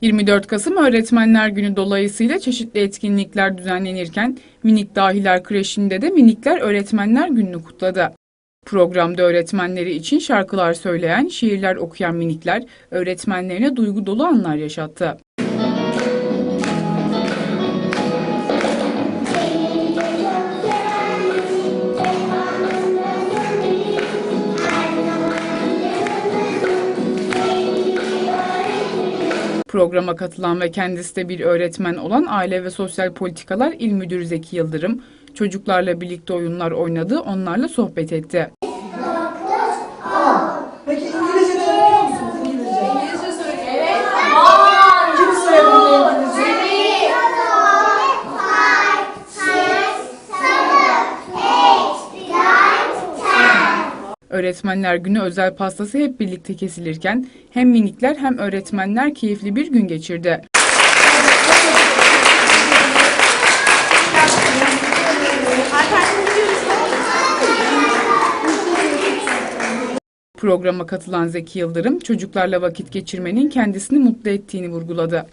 24 Kasım Öğretmenler Günü dolayısıyla çeşitli etkinlikler düzenlenirken Minik Dahiler Kreşi'nde de minikler Öğretmenler Günü'nü kutladı. Programda öğretmenleri için şarkılar söyleyen, şiirler okuyan minikler öğretmenlerine duygu dolu anlar yaşattı. Programa katılan ve kendisi de bir öğretmen olan Aile ve Sosyal Politikalar İl Müdürü Zeki Yıldırım, çocuklarla birlikte oyunlar oynadı, onlarla sohbet etti. Öğretmenler Günü özel pastası hep birlikte kesilirken hem minikler hem öğretmenler keyifli bir gün geçirdi. Programa katılan Zeki Yıldırım çocuklarla vakit geçirmenin kendisini mutlu ettiğini vurguladı.